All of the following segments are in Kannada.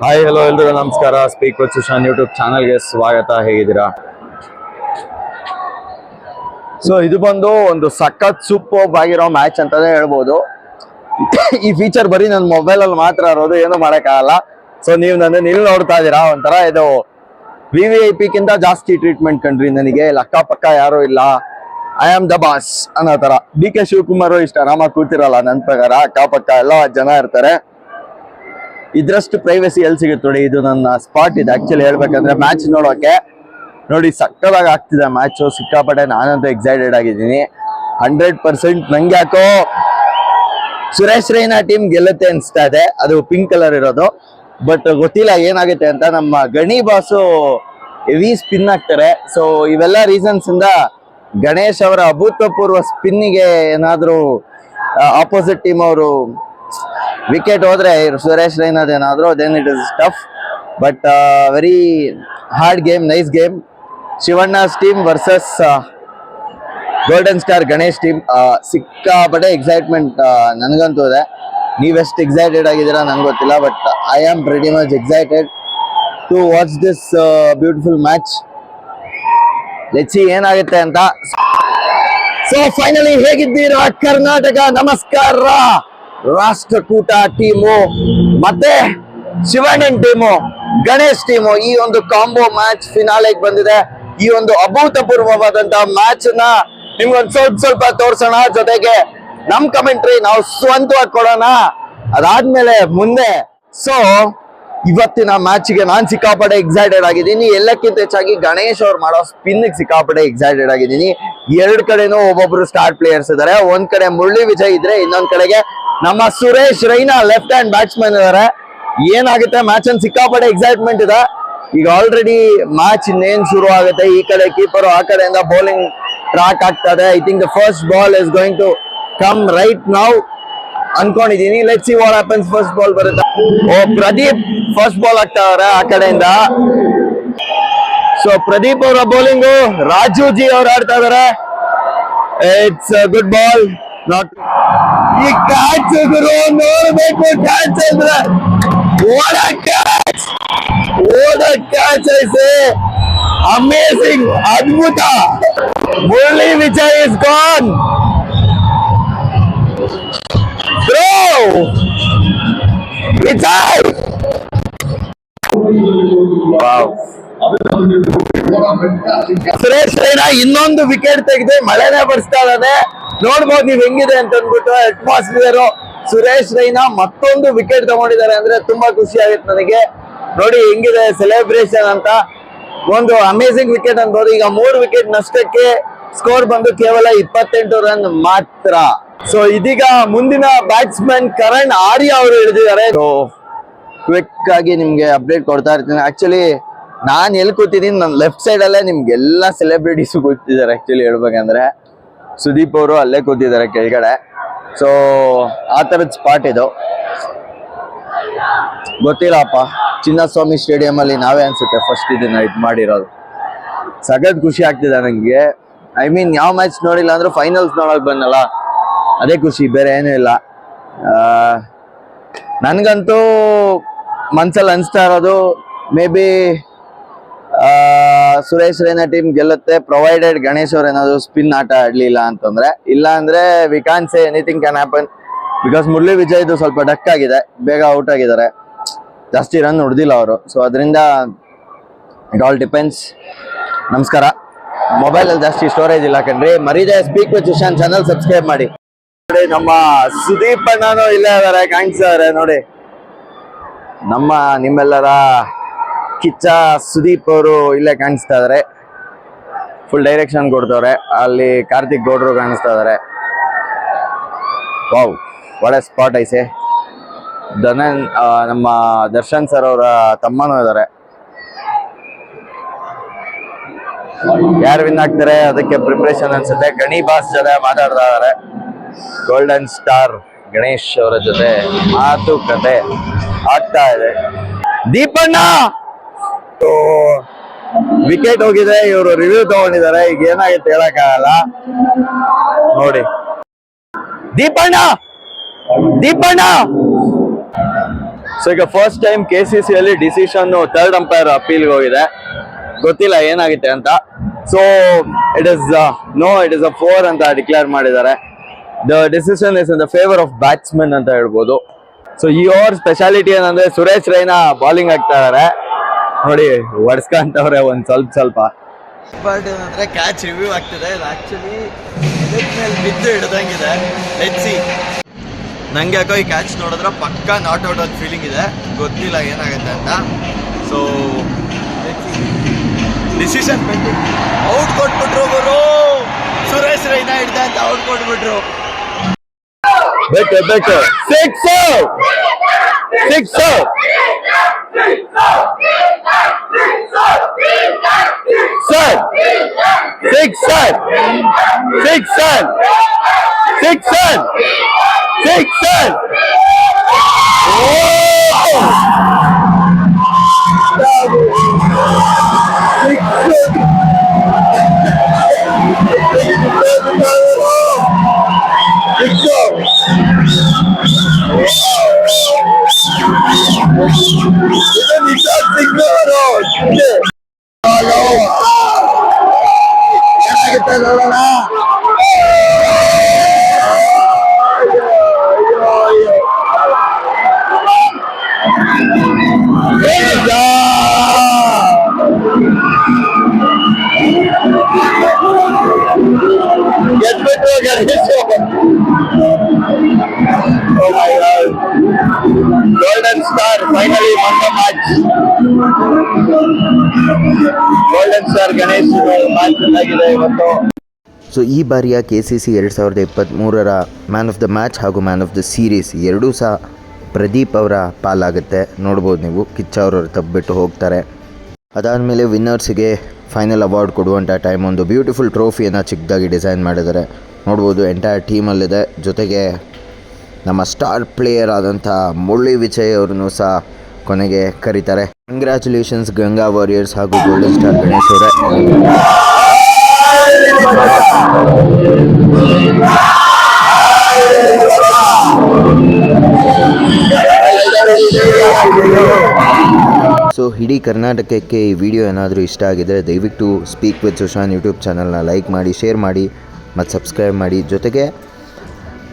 ಹಾಯ್ ಹಲೋ ಎಲ್ರಿಗೂ ನಮಸ್ಕಾರ. ಸ್ಪೀಕ್ ವಿತ್ ಸುಶಾನ್ ಯೂಟ್ಯೂಬ್ ಚಾನಲ್ಗೆ ಸ್ವಾಗತ. ಹೇಗಿದ್ದೀರಾ? ಸೊ ಇದು ಬಂದು ಒಂದು ಸಖತ್ ಸೂಪರ್ ಆಗಿರೋ ಮ್ಯಾಚ್ ಅಂತಾನೆ ಹೇಳ್ಬೋದು. ಈ ಫೀಚರ್ ಬರೀ ನನ್ನ ಮೊಬೈಲ್ ಅಲ್ಲಿ ಮಾತ್ರ ಇರೋದು, ಏನು ಮಾಡೋಕ್ಕಾಗಲ್ಲ. ಸೊ ನೀವು ನನ್ನ ಇಲ್ಲಿ ನೋಡ್ತಾ ಇದ್ದೀರಾ? ಒಂಥರ ಇದು ವಿ ವಿ ಐ ಪಿಗಿಂತ ಜಾಸ್ತಿ ಟ್ರೀಟ್ಮೆಂಟ್ ಕಂಡ್ರಿ ನನಗೆ. ಇಲ್ಲಿ ಅಕ್ಕಪಕ್ಕ ಯಾರು ಇಲ್ಲ. ಐ ಆಮ್ ದ ಬಾಸ್ ಅನ್ನೋ ತರ ಡಿ ಕೆ ಶಿವಕುಮಾರ್ ಇಷ್ಟ. ಆರಾಮಾಗಿ ಕೂತಿರಲ್ಲ ನನ್ನ ಪ್ರಕಾರ. ಅಕ್ಕಪಕ್ಕ ಎಲ್ಲ ಜನ ಇರ್ತಾರೆ. ಇದ್ರಷ್ಟು ಪ್ರೈವಸಿ ಎಲ್ಲಿ ಸಿಗುತ್ತೆ ಇದು ನನ್ನ ಸ್ಪಾಟ್ ಇದೆ. ಆಕ್ಚುಲಿ ಹೇಳ್ಬೇಕಂದ್ರೆ ಮ್ಯಾಚ್ ನೋಡೋಕೆ ನೋಡಿ ಸಕ್ಕದಾಗ ಆಗ್ತಿದೆ ಮ್ಯಾಚ್ ಸಿಕ್ಕಾಪಟ್ಟೆ ನಾನಂತೂ ಎಕ್ಸೈಟೆಡ್ ಆಗಿದ್ದೀನಿ. ಹಂಡ್ರೆಡ್ ಪರ್ಸೆಂಟ್ ನಂಗೆ ಯಾಕೋ ಸುರೇಶ್ ರೈನಾ ಟೀಮ್ ಗೆಲ್ಲುತ್ತೆ ಅನಿಸ್ತಾ ಇದೆ. ಅದು ಪಿಂಕ್ ಕಲರ್ ಇರೋದು. ಬಟ್ ಗೊತ್ತಿಲ್ಲ ಏನಾಗುತ್ತೆ ಅಂತ ನಮ್ಮ ಗಣಿ ಬಾಸು ಹೆವಿ ಸ್ಪಿನ್ ಆಗ್ತಾರೆ. ಸೊ ಇವೆಲ್ಲ ರೀಸನ್ಸ್ ಇಂದ ಗಣೇಶ್ ಅವರ ಅಭೂತಪೂರ್ವ ಸ್ಪಿನ್ನಿಗೆ ಏನಾದರೂ ಆಪೋಸಿಟ್ ಟೀಮ್ ಅವರು ವಿಕೆಟ್ ಹೋದರೆ ಸುರೇಶ್ ರೈನಾದ್ ಏನಾದರೂ then it is tough but very hard game nice game Shivanna's team versus golden star Ganesh team ಸಿಕ್ಕಾಪಟ್ಟೆ ಎಕ್ಸೈಟ್ಮೆಂಟ್ ನನಗಂತೂ ಇದೆ. ನೀವೆಷ್ಟು ಎಕ್ಸೈಟೆಡ್ ಆಗಿದ್ದೀರಾ ನಂಗೆ ಗೊತ್ತಿಲ್ಲ but I am very much excited to watch this beautiful match ಲೆಚ್ಚಿ ಏನಾಗುತ್ತೆ ಅಂತ ಸೊ ಫೈನಲಿ ಹೇಗಿದ್ದೀರಾ? ಕರ್ನಾಟಕ, ನಮಸ್ಕಾರ. ರಾಷ್ಟ್ರಕೂಟ ಟೀಮು, ಮತ್ತೆ ಶಿವಣ್ಣನ್ ಟೀಮು, ಗಣೇಶ್ ಟೀಮು, ಈ ಒಂದು ಕಾಂಬೋ ಮ್ಯಾಚ್ ಫಿನಾಲೆಗೆ ಬಂದಿದೆ. ಈ ಒಂದು ಅಭೂತಪೂರ್ವವಾದಂತಹ ಮ್ಯಾಚ್ನ ನಿಮ್ಗೊಂದ್ ಸ್ವಲ್ಪ ಸ್ವಲ್ಪ ತೋರ್ಸೋಣ. ಜೊತೆಗೆ ನಮ್ ಕಮೆಂಟ್ರಿ ನಾವು ಸ್ವಂತವಾಗಿ ಕೊಡೋಣ. ಅದಾದ್ಮೇಲೆ ಮುಂದೆ. ಸೊ ಇವತ್ತಿನ ಮ್ಯಾಚ್ಗೆ ನಾನು ಸಿಕ್ಕಾಪಡೆ ಎಕ್ಸೈಟೆಡ್ ಆಗಿದ್ದೀನಿ. ಎಲ್ಲಕ್ಕಿಂತ ಹೆಚ್ಚಾಗಿ ಗಣೇಶ್ ಅವ್ರು ಮಾಡೋ ಸ್ಪಿನ್ ಸಿಕ್ಕಾಪಡೆ ಎಕ್ಸೈಟೆಡ್ ಆಗಿದ್ದೀನಿ. ಎರಡ್ ಕಡೆನೂ ಒಬ್ಬೊಬ್ರು ಸ್ಟಾರ್ ಪ್ಲೇಯರ್ಸ್ ಇದ್ದಾರೆ ಒಂದ್ ಕಡೆ ಮುರಳಿ ವಿಜಯ್ ಇದ್ರೆ ಇನ್ನೊಂದ್ ಕಡೆಗೆ ನಮ್ಮ Suresh Raina left hand batsman ಇದಾರೆ. ಏನಾಗುತ್ತೆ? ಮ್ಯಾಚ್ ಅನ್ ಸಿಕ್ಕಾಪಡೆ ಎಕ್ಸೈಟ್ಮೆಂಟ್ ಇದೆ. ಈಗ ಆಲ್ರೆಡಿ ಮ್ಯಾಚ್ ಇನ್ನೇನ್ ಶುರು ಆಗುತ್ತೆ? ಈ ಕಡೆ ಕೀಪರ್ ಆ ಕಡೆಯಿಂದ ಬೌಲಿಂಗ್ ಟ್ರಾಕ್ ಆಗ್ತದೆ. I think the first ball is going to come right now ಅನ್ಕೊಂಡಿದೀನಿ. Let see what happens first ball ಬರುತ್ತೆ. ಓ, ಪ್ರದೀಪ್. ಫಸ್ಟ್ ಬಾಲ್ ಆಗ್ತಾವ್ರೆ ಆ ಕಡೆಯಿಂದ. ಸೊ ಪ್ರದೀಪ್ ಅವರ ಬೌಲಿಂಗು ರಾಜು ಜಿ ಅವ್ರು ಆಡ್ತಾ ಇದಾರೆ. ಇಟ್ಸ್ ಗುಡ್ ಬಾಲ್ ನಾಟ್ ಈ ಕ್ಯಾಚ್ ಗುರು, ನೋಡ್ಬೇಕು ಕ್ಯಾಚ್ ಅಂದ್ರೆ. ಓಡ ಕ್ಯಾಚ್ ಓಡ ಕ್ಯಾಚ್ ಐಸೆ ಅಮೇಸಿಂಗ್ ಅದ್ಭುತ. Murali Vijay is gone bro Vijay wow Suresh Raina, ಇನ್ನೊಂದು ವಿಕೆಟ್ ತೆಗೆದು ಮಳೆನೇ ಬರ್ಸ್ತಾ ಇದ್ದಾನೆ ನೋಡ್ಬೋದು ನೀವ್ ಹೆಂಗಿದೆ ಅಂತ ಅಂದ್ಬಿಟ್ಟು ಅಟ್ಮಾಸ್ಫಿಯರ್ ಸುರೇಶ್ ರೈನಾ ಮತ್ತೊಂದು ವಿಕೆಟ್ ತಗೊಂಡಿದ್ದಾರೆ ಅಂದ್ರೆ ತುಂಬಾ ಖುಷಿ ಆಗುತ್ತೆ ನನಗೆ. ನೋಡಿ ಹೆಂಗಿದೆ ಸೆಲೆಬ್ರೇಷನ್ ಅಂತ. ಒಂದು ಅಮೇಸಿಂಗ್ ವಿಕೆಟ್ ಅನ್ಬೋದು. ಈಗ ಮೂರು ವಿಕೆಟ್ ನಷ್ಟಕ್ಕೆ ಸ್ಕೋರ್ ಬಂದು ಕೇವಲ ಇಪ್ಪತ್ತೆಂಟು ರನ್ ಮಾತ್ರ. ಸೊ ಇದೀಗ ಮುಂದಿನ ಬ್ಯಾಟ್ಸ್ಮನ್ ಕರಣ್ ಆರ್ಯ ಅವರು ಹಿಡಿದಿದ್ದಾರೆ. ಕ್ವಿಕ್ ಆಗಿ ನಿಮ್ಗೆ ಅಪ್ಡೇಟ್ ಕೊಡ್ತಾ ಇರ್ತೀನಿ. ಆಕ್ಚುಲಿ ನಾನ್ ಎಲ್ಲಿ ಕೂತಿದ್ದೀನಿ ನನ್ನ ಲೆಫ್ಟ್ ಸೈಡ್ ಅಲ್ಲೇ ನಿಮ್ಗೆ ಎಲ್ಲಾ ಸೆಲೆಬ್ರಿಟೀಸ್ ಕೂತಿದ್ದಾರೆ ಆಕ್ಚುಲಿ ಹೇಳ್ಬೇಕಂದ್ರೆ. ಸುದೀಪ್ ಅವರು ಅಲ್ಲೇ ಕೂತಿದ್ದಾರೆ ಕೆಳಗಡೆ. ಸೊ ಆ ಥರದ ಸ್ಪಾಟ್ ಇದು. ಗೊತ್ತಿಲ್ಲಪ್ಪ, ಚಿನ್ನಸ್ವಾಮಿ ಸ್ಟೇಡಿಯಂ ಅಲ್ಲಿ ನಾವೇ ಅನ್ಸುತ್ತೆ ಫಸ್ಟ್ ಇದನ್ನ ಇದು ಮಾಡಿರೋದು. ಸಗದ್ ಖುಷಿ ಆಗ್ತಿದೆ ನಂಗೆ. ಐ ಮೀನ್ ಯಾವ ಮ್ಯಾಚ್ ನೋಡಿಲ್ಲ ಅಂದ್ರೆ ಫೈನಲ್ಸ್ ನೋಡಕ್ ಬಂದಲ್ಲ. ಅದೇ ಖುಷಿ, ಬೇರೆ ಏನೂ ಇಲ್ಲ. ನನ್ಗಂತೂ ಮನ್ಸಲ್ಲಿ ಅನ್ಸ್ತಾ ಇರೋದು may be Suresh Raina team ಗೆಲ್ಲುತ್ತೆ. Provided Ganesh ಅವ್ರು ಏನಾದ್ರು ಸ್ಪಿನ್ ಆಟ ಆಡ್ಲಿಲ್ಲ ಅಂತಂದ್ರೆ. ಇಲ್ಲ ಅಂದ್ರೆ we can say anything can happen because Murali ವಿಜಯ್ದು ಸ್ವಲ್ಪ ಡಕ್ ಆಗಿದೆ. ಬೇಗ ಔಟ್ ಆಗಿದ್ದಾರೆ. ಜಾಸ್ತಿ ರನ್ ಹೊಡೆದಿಲ್ಲ ಅವರು. ಸೊ ಅದರಿಂದ ಇಟ್ ಆಲ್ ಡಿಪೆಂಡ್ಸ್ ನಮಸ್ಕಾರ. ಮೊಬೈಲ್ ಅಲ್ಲಿ ಜಾಸ್ತಿ ಸ್ಟೋರೇಜ್ ಇಲ್ಲ ಕಣ್ರಿ. ಮರಿದೆ speak with Sushan channel subscribe ಮಾಡಿ. ನೋಡಿ, ನಮ್ಮ ಸುದೀಪ್ ಅಣ್ಣನು ಇಲ್ಲೇ ಇದಾರೆ. ಕಾಣಿಸ್ತಾರೆ ನೋಡಿ. ನಮ್ಮ ನಿಮ್ಮೆಲ್ಲರ ಕಿಚ್ಚ ಸುದೀಪ್ ಅವರು ಇಲ್ಲೇ ಕಾಣಿಸ್ತಾ ಇದಾರೆ. ಫುಲ್ ಡೈರೆಕ್ಷನ್ ಕೊಡ್ತವ್ರೆ. ಅಲ್ಲಿ ಕಾರ್ತಿಕ್ ಗೌಡ್ರು ಕಾಣಿಸ್ತಾ ಇದಾರೆ. ವಾವ್ ಒಳ್ಳೆ ಸ್ಪಾಟ್ ಐಸೆ ಧನನ್ ನಮ್ಮ ದರ್ಶನ್ ಸರ್ ಅವರ ತಮ್ಮನೂ ಇದಾರೆ. ಯಾರು ವಿನ್ ಆಗ್ತಾರೆ ಅದಕ್ಕೆ ಪ್ರಿಪ್ರೇಷನ್ ಅನ್ಸುತ್ತೆ. ಗಣಿ ಬಾಸ್ ಜೊತೆ ಮಾತಾಡ್ತಾ ಇದಾರೆ. ಗೋಲ್ಡನ್ ಸ್ಟಾರ್ ಗಣೇಶ್ ಅವರ ಜೊತೆ ಮಾತುಕತೆ ಆಗ್ತಾ ಇದೆ. ದೀಪಣ್ಣ! ವಿಕೆಟ್ ಹೋಗಿದೆ, ಇವರು ರಿವ್ಯೂ ತಗೊಂಡಿದ್ದಾರೆ, ಈಗ ಏನಾಗುತ್ತೆ ಹೇಳಕ್ಕಾಗಲ್ಲ. ನೋಡಿ. ದೀಪಣ್ಣ! ದೀಪಣ್ಣ! ಸೊ ಈಗ first time K C C ಅಲ್ಲಿ ಡಿಸಿಷನ್ ಥರ್ಡ್ ಅಂಪೈರ್ ಅಪೀಲ್ಗೆ ಹೋಗಿದೆ. ಗೊತ್ತಿಲ್ಲ ಏನಾಗುತ್ತೆ ಅಂತ. So it is no it is a four ಅಂತ ಡಿಕ್ಲೇರ್ ಮಾಡಿದ್ದಾರೆ. The decision is in the favour of batsman ಅಂತ ಹೇಳ್ಬೋದು. ಸೊ ಈ ಓವರ್ ಸ್ಪೆಷಾಲಿಟಿ ಏನಂದ್ರೆ ಸುರೇಶ್ ರೈನಾ ಬೌಲಿಂಗ್ ಆಗ್ತಾ ಇದಾರೆ. ನೋಡಿ ಹೊಡ್ಸ್ಕೊಂತವ್ರೆ ಒಂದ್ ಸ್ವಲ್ಪ ಸ್ವಲ್ಪ. ಬಟ್ ಏನಂದ್ರೆ ಕ್ಯಾಚ್ ರಿವ್ಯೂ ಆಗ್ತಿದೆ. ಇದು ಆಕ್ಚುಲಿ ಮೇಲೆ ಬಿದ್ದು ಹಿಡ್ದಂಗಿದೆ. ಸಿ ನಂಗೆ ಯಾಕೋ ಈ ಕ್ಯಾಚ್ ನೋಡಿದ್ರೆ ಪಕ್ಕ ನಾಟ್ ಔಟ್ ಒಂದು ಫೀಲಿಂಗ್ ಇದೆ. ಗೊತ್ತಿಲ್ಲ ಏನಾಗುತ್ತೆ ಅಂತ. ಸೊ ಡಿಸಿಷನ್ ಪೆಂಡಿಂಗ್ ಔಟ್ ಕೊಟ್ಬಿಟ್ರು ಗುರು. ಸುರೇಶ್ ರೈನಾ ಹಿಡ್ದ ಅಂತ ಔಟ್ ಕೊಟ್ಬಿಟ್ರು. ಬೆಟ್ಟು ಬೆಟ್ಟು six six sir six sir six sir six sir Star finally match golden star Ganesh match ಆಗಿದೆ ಇವತ್ತು. ಸೊ ಈ ಬಾರಿಯ ಕೆ ಸಿ ಸಿ ಎರಡು ಸಾವಿರದ ಇಪ್ಪತ್ತ್ಮೂರರ ಮ್ಯಾನ್ ಆಫ್ ದ ಮ್ಯಾಚ್ ಹಾಗೂ ಮ್ಯಾನ್ ಆಫ್ ದ ಸೀರೀಸ್ ಎರಡೂ ಸಹ ಪ್ರದೀಪ್ ಅವರ ಪಾಲಾಗುತ್ತೆ. ನೋಡ್ಬೋದು ನೀವು. ಕಿಚ್ಚ ಅವರು ತಬ್ಬಿಟ್ಟು ಹೋಗ್ತಾರೆ. ಅದಾದಮೇಲೆ ವಿನ್ನರ್ಸಿಗೆ ಫೈನಲ್ ಅವಾರ್ಡ್ ಕೊಡುವಂಥ ಟೈಮ್ ಒಂದು ಬ್ಯೂಟಿಫುಲ್ ಟ್ರೋಫಿಯನ್ನು ಚಿಕ್ಕದಾಗಿ ಡಿಸೈನ್ ಮಾಡಿದ್ದಾರೆ. ನೋಡ್ಬೋದು ಎಂಟೈರ್ ಟೀಮಲ್ಲಿದೆ ಜೊತೆಗೆ ನಮ್ಮ ಸ್ಟಾರ್ ಪ್ಲೇಯರ್ ಆದಂಥ ಮುರಳಿ ವಿಜಯ್ ಅವ್ರನ್ನೂ ಸಹ ಕೊನೆಗೆ ಕರೀತಾರೆ. ಕಂಗ್ರ್ಯಾಚುಲೇಷನ್ಸ್ ಗಂಗಾ ವಾರಿಯರ್ಸ್ ಹಾಗೂ ಗೋಲ್ಡನ್ ಸ್ಟಾರ್ ಗಣೇಶ್ ಅವರೇ. ಸೊ ಇಡೀ ಕರ್ನಾಟಕಕ್ಕೆ ಈ ವಿಡಿಯೋ ಏನಾದರೂ ಇಷ್ಟ ಆಗಿದರೆ ದಯವಿಟ್ಟು ಸ್ಪೀಕ್ ವಿತ್ ಸುಶಾನ್ ಯೂಟ್ಯೂಬ್ ಚಾನಲ್ನ ಲೈಕ್ ಮಾಡಿ ಶೇರ್ ಮಾಡಿ, ಮತ್ತು ಸಬ್ಸ್ಕ್ರೈಬ್ ಮಾಡಿ. ಜೊತೆಗೆ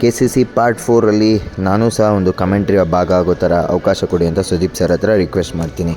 ಕೆ ಸಿ ಸಿ ಪಾರ್ಟ್ ಫೋರಲ್ಲಿ ನಾನು ಸಹ ಒಂದು ಕಮೆಂಟ್ರಿಯ ಭಾಗ ಆಗೋ ಥರ ಅವಕಾಶ ಕೊಡಿ ಅಂತ ಸುದೀಪ್ ಸರ್ ಹತ್ರ ರಿಕ್ವೆಸ್ಟ್ ಮಾಡ್ತೀನಿ.